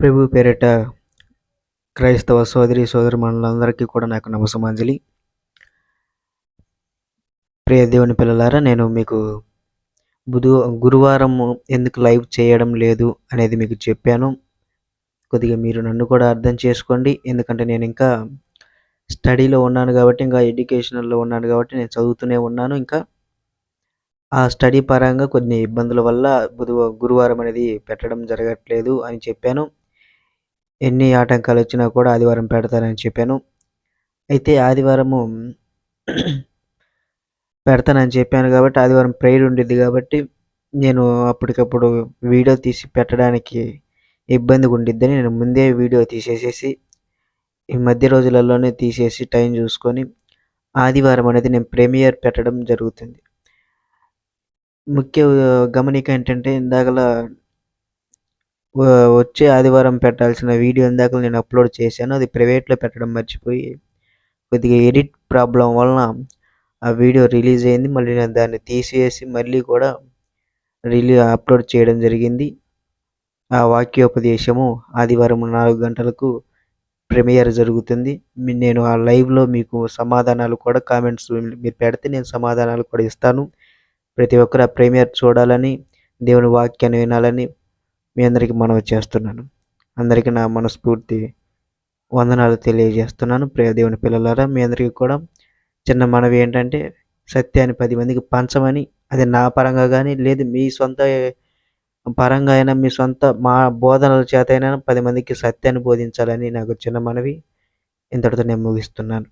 ప్రభు పేరిట క్రైస్తవ సోదరి సోదరి మనులందరికీ కూడా నాకు నమసమాంజలి ప్రియ దేవుని పిల్లలారా నేను మీకు బుధ గురువారం ఎందుకు లైవ్ చేయడం లేదు అనేది మీకు చెప్పాను. కొద్దిగా మీరు నన్ను కూడా అర్థం చేసుకోండి. ఎందుకంటే నేను ఇంకా స్టడీలో ఉన్నాను కాబట్టి ఇంకా ఎడ్యుకేషనల్లో ఉన్నాను కాబట్టి నేను చదువుతూనే ఉన్నాను. ఇంకా ఆ స్టడీ పరంగా కొన్ని ఇబ్బందుల వల్ల బుధ గురువారం అనేది పెట్టడం జరగట్లేదు అని చెప్పాను. ఎన్ని ఆటంకాలు వచ్చినా కూడా ఆదివారం పెడతానని చెప్పాను. అయితే ఆదివారము పెడతానని చెప్పాను కాబట్టి ఆదివారం ప్రేయర్ ఉండిద్ది కాబట్టి నేను అప్పటికప్పుడు వీడియో తీసి పెట్టడానికి ఇబ్బందిగా ఉండిద్దని నేను ముందే వీడియో తీసేసేసి ఈ మధ్య రోజులలోనే తీసేసి టైం చూసుకొని ఆదివారం అనేది నేను ప్రీమియర్ పెట్టడం జరుగుతుంది. ముఖ్య గమనిక ఏంటంటే ఇందాకలా వచ్చే ఆదివారం పెట్టాల్సిన వీడియో ఇందాక నేను అప్లోడ్ చేశాను. అది ప్రైవేట్లో పెట్టడం మర్చిపోయి కొద్దిగా ఎడిట్ ప్రాబ్లం వలన ఆ వీడియో రిలీజ్ అయింది. మళ్ళీ నేను దాన్ని తీసేసి మళ్ళీ కూడా రిలీ అప్లోడ్ చేయడం జరిగింది. ఆ వాక్యోపదేశము ఆదివారం నాలుగు గంటలకు ప్రీమియర్ జరుగుతుంది. నేను ఆ లైవ్లో మీకు సమాధానాలు కూడా కామెంట్స్ మీరు పెడితే నేను సమాధానాలు కూడా ఇస్తాను. ప్రతి ఒక్కరు ఆ ప్రీమియర్ చూడాలని దేవుని వాక్యాన్ని వినాలని మీ అందరికీ మనవి చేస్తున్నాను. అందరికీ నా మనస్ఫూర్తి వందనాలు తెలియజేస్తున్నాను. ప్రియదేవుని పిల్లలారా మీ అందరికీ కూడా చిన్న మనవి ఏంటంటే సత్యాన్ని పది మందికి పంచమని అది నా పరంగా కానీ లేదు మీ సొంత పరంగా అయినా మీ సొంత మా బోధనల చేత అయినా పది మందికి సత్యాన్ని బోధించాలని నాకు చిన్న మనవి. ఇంతటితో నేను ముగిస్తున్నాను.